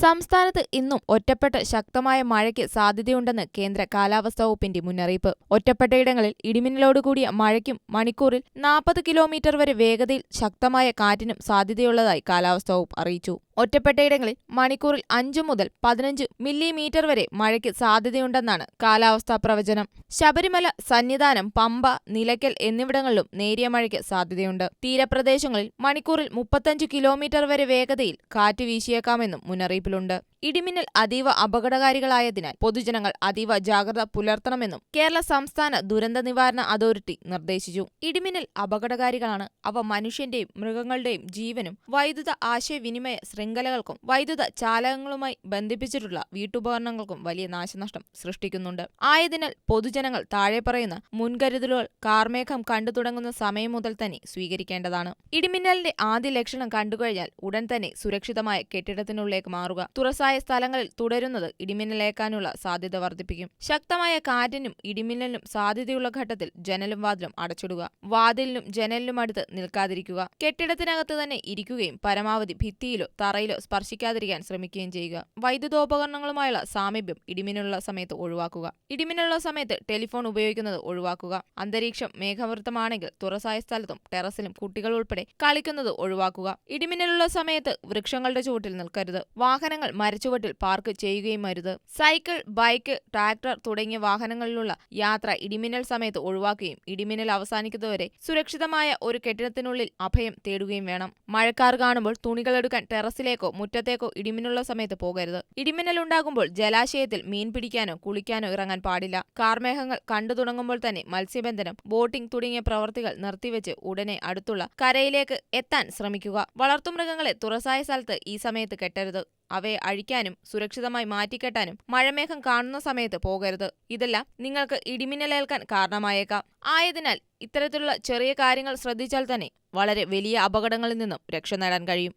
സംസ്ഥാനത്ത് ഇന്നും ഒറ്റപ്പെട്ട ശക്തമായ മഴയ്ക്ക് സാധ്യതയുണ്ടെന്ന് കേന്ദ്ര കാലാവസ്ഥാ വകുപ്പിന്റെ മുന്നറിയിപ്പ്. ഒറ്റപ്പെട്ടയിടങ്ങളിൽ ഇടിമിന്നലോടുകൂടിയ മഴയ്ക്കും മണിക്കൂറിൽ നാൽപ്പത് കിലോമീറ്റർ വരെ വേഗതയിൽ ശക്തമായ കാറ്റിനും സാധ്യതയുള്ളതായി കാലാവസ്ഥാ വകുപ്പ് അറിയിച്ചു. ഒറ്റപ്പെട്ടയിടങ്ങളിൽ മണിക്കൂറിൽ അഞ്ചു മുതൽ പതിനഞ്ച് മില്ലിമീറ്റർ വരെ മഴയ്ക്ക് സാധ്യതയുണ്ടെന്നാണ് കാലാവസ്ഥാ പ്രവചനം. ശബരിമല സന്നിധാനം പമ്പ നിലയ്ക്കൽ എന്നിവിടങ്ങളിലും നേരിയ മഴയ്ക്ക് സാധ്യതയുണ്ട്. തീരപ്രദേശങ്ങളിൽ മണിക്കൂറിൽ മുപ്പത്തഞ്ച് കിലോമീറ്റർ വരെ വേഗതയിൽ കാറ്റ് വീശിയേക്കാമെന്നും മുന്നറിയിപ്പിലുണ്ട്. ഇടിമിന്നൽ അതീവ അപകടകാരികളായതിനാൽ പൊതുജനങ്ങൾ അതീവ ജാഗ്രത പുലർത്തണമെന്നും കേരള സംസ്ഥാന ദുരന്ത നിവാരണ അതോറിറ്റി നിർദ്ദേശിച്ചു. ഇടിമിന്നൽ അപകടകാരികളാണ് അവ മനുഷ്യന്റെയും മൃഗങ്ങളുടെയും ജീവനും വൈദ്യുത ആശയവിനിമയ ശൃംഖലകൾക്കും വൈദ്യുത ചാലകങ്ങളുമായി ബന്ധിപ്പിച്ചിട്ടുള്ള വീട്ടുപകരണങ്ങൾക്കും വലിയ നാശനഷ്ടം സൃഷ്ടിക്കുന്നുണ്ട്. ആയതിനാൽ പൊതുജനങ്ങൾ താഴെ പറയുന്ന മുൻകരുതലുകൾ കാർമേഘം കണ്ടു തുടങ്ങുന്ന സമയം മുതൽ തന്നെ സ്വീകരിക്കേണ്ടതാണ്. ഇടിമിന്നലിന്റെ ആദ്യ ലക്ഷണം കണ്ടുകഴിഞ്ഞാൽ ഉടൻ തന്നെ സുരക്ഷിതമായ കെട്ടിടത്തിനുള്ളിലേക്ക് മാറുക. തുറസായ സ്ഥലങ്ങളിൽ തുടരുന്നത് ഇടിമിന്നലേക്കാനുള്ള സാധ്യത വർദ്ധിപ്പിക്കും. ശക്തമായ കാറ്റിനും ഇടിമിന്നലിനും സാധ്യതയുള്ള ഘട്ടത്തിൽ ജനലും വാതിലും അടച്ചിടുക. വാതിലിനും ജനലിനും അടുത്ത് നിൽക്കാതിരിക്കുക. കെട്ടിടത്തിനകത്ത് തന്നെ ഇരിക്കുകയും പരമാവധി ഭിത്തിയിലോ തറയിലോ സ്പർശിക്കാതിരിക്കാൻ ശ്രമിക്കുകയും ചെയ്യുക. വൈദ്യുതോപകരണങ്ങളുമായുള്ള സാമീപ്യം ഇടിമിന്നലുള്ള സമയത്ത് ഒഴിവാക്കുക. ഇടിമിന്നലുള്ള സമയത്ത് ടെലിഫോൺ ഉപയോഗിക്കുന്നത് ഒഴിവാക്കുക. അന്തരീക്ഷം മേഘവൃത്തമാണെങ്കിൽ തുറസായ സ്ഥലത്തും ടെറസിലും കുട്ടികൾ ഉൾപ്പെടെ കളിക്കുന്നത് ഒഴിവാക്കുക. ഇടിമിന്നലുള്ള സമയത്ത് വൃക്ഷങ്ങളുടെ ചുവട്ടിൽ നിൽക്കരുത്. വാഹനങ്ങൾ മരച്ചുവട്ടിൽ പാർക്ക് ചെയ്യുകയും അരുത് സൈക്കിൾ ബൈക്ക് ട്രാക്ടർ തുടങ്ങിയ വാഹനങ്ങളിലുള്ള യാത്ര ഇടിമിന്നൽ സമയത്ത് ഒഴിവാക്കുകയും ഇടിമിന്നൽ അവസാനിക്കുന്നതുവരെ സുരക്ഷിതമായ ഒരു കെട്ടിടത്തിനുള്ളിൽ അഭയം തേടുകയും വേണം. മഴക്കാർ കാണുമ്പോൾ തുണികളെടുക്കാൻ ടെറസിലേക്കോ മുറ്റത്തേക്കോ ഇടിമിന്നലുള്ള സമയത്ത് പോകരുത്. ഇടിമിന്നൽ ഉണ്ടാകുമ്പോൾ ജലാശയത്തിൽ മീൻ പിടിക്കാനോ കുളിക്കാനോ ഇറങ്ങാൻ പാടില്ല. കാർമേഘങ്ങൾ കണ്ടു തുടങ്ങുമ്പോൾ തന്നെ മത്സ്യബന്ധനം ബോട്ടിംഗ് തുടങ്ങിയ പ്രവർത്തികൾ നിർത്തിവെച്ച് ഉടനെ അടുത്തുള്ള കരയിലേക്ക് എത്താൻ ശ്രമിക്കുക. വളർത്തുമൃഗങ്ങളെ തുറസായ സ്ഥലത്ത് ഈ സമയത്ത് കെട്ടരുത്. അവയെ അഴിക്കാനും സുരക്ഷിതമായി മാറ്റിക്കെട്ടാനും മഴമേഘം കാണുന്ന സമയത്ത് പോകരുത്. ഇതെല്ലാം നിങ്ങൾക്ക് ഇടിമിന്നലേൽക്കാൻ കാരണമായേക്കാം. ആയതിനാൽ ഇത്തരത്തിലുള്ള ചെറിയ കാര്യങ്ങൾ ശ്രദ്ധിച്ചാൽ തന്നെ വളരെ വലിയ അപകടങ്ങളിൽ നിന്നും രക്ഷ നേടാൻ കഴിയും.